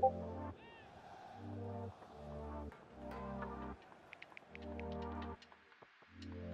Thank you.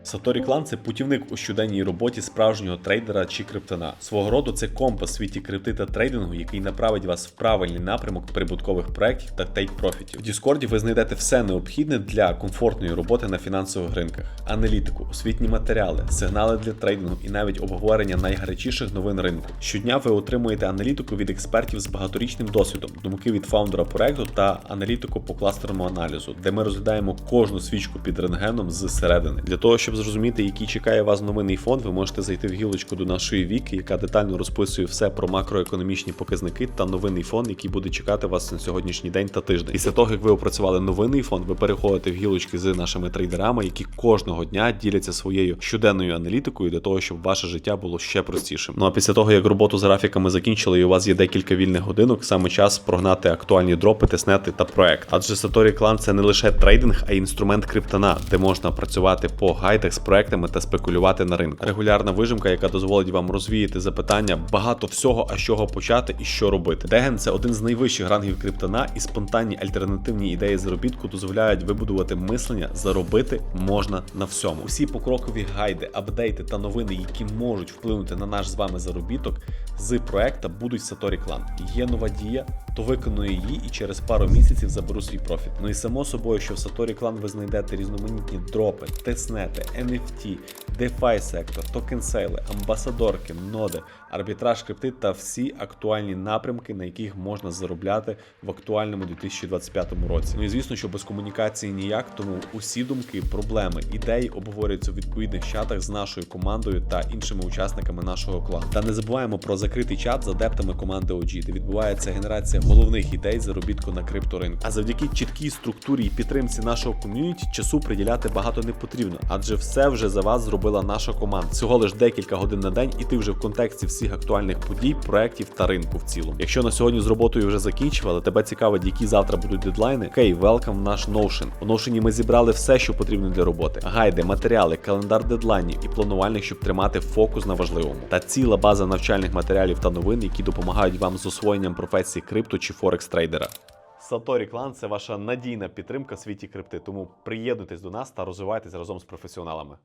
Satori Clan – це путівник у щоденній роботі справжнього трейдера чи криптона. Свого роду це компас світі крипти та трейдингу, який направить вас в правильний напрямок прибуткових проєктів та тейк-профітів. В Діскорді ви знайдете все необхідне для комфортної роботи на фінансових ринках: аналітику, освітні матеріали, сигнали для трейдингу і навіть обговорення найгарячіших новин ринку. Щодня ви отримуєте аналітику від експертів з багаторічним досвідом, думки від фаундера проекту та аналітику по кластерному аналізу, де ми розглядаємо кожну свічку під рентгеном з середини. Для того, щоб зрозуміти, який чекає вас новинний фонд, ви можете зайти в гілочку до нашої віки, яка детально розписує все про макроекономічні показники та новинний фонд, який буде чекати вас на сьогоднішній день та тиждень. Після того, як ви опрацювали новинний фонд, ви переходите в гілочки з нашими трейдерами, які кожного дня діляться своєю щоденною аналітикою для того, щоб ваше життя було ще простішим. Ну а після того, як роботу з графіками закінчили, і у вас є декілька вільних годинок, саме час прогнати актуальні дропи, тиснети та проект. Адже Satori Clan це не лише трейдинг, а й інструмент криптона, де можна працювати по гайдах з проектами та спекулювати на ринку. Регулярна вижимка, яка дозволить вам розвіяти запитання, багато всього, а з чого почати і що робити. Деген це один з найвищих рангів криптона, і спонтанні альтернативні ідеї заробітку дозволяють вибудувати мислення, заробити можна на всьому. Усі покрокові гайди, апдейти та новини, які можуть вплинути на наш з вами заробіток, з проекта будуть Satori Clan. Є нова дія, то виконую її і через пару місяців заберу свій профіт. Ну і само собою, що в Satori Clan ви знайдете різноманітні дропи, теснети, NFT, DeFi сектор, токенсейли, амбасадорки, ноди, арбітраж крипти та всі актуальні напрямки, на яких можна заробляти в актуальному 2025 році. Ну і звісно, що без комунікації ніяк, тому усі думки, проблеми, ідеї обговорюються в відповідних чатах з нашою командою та іншими учасниками нашого клану. Та не забуваємо про закритий чат з адептами команди OG, де відбувається генерація головних ідей заробітку на крипторинку. А завдяки чіткій структурі і підтримці нашого ком'юніті часу приділяти багато не потрібно, адже все вже за вас зробила наша команда. Всього лиш декілька годин на день, і ти вже в контексті всіх актуальних подій, проєктів та ринку в цілому. Якщо на сьогодні з роботою вже закінчували, тебе цікавить, які завтра будуть дедлайни. Окей, welcome в наш Notion. У Notion ми зібрали все, що потрібно для роботи: гайди, матеріали, календар дедлайнів і планувальних, щоб тримати фокус на важливому. Та ціла база навчальних матеріалів та новин, які допомагають вам з освоєнням професії крипто чи форекс трейдера. Satori Clan – це ваша надійна підтримка в світі крипти, тому приєднуйтесь до нас та розвивайтесь разом з професіоналами.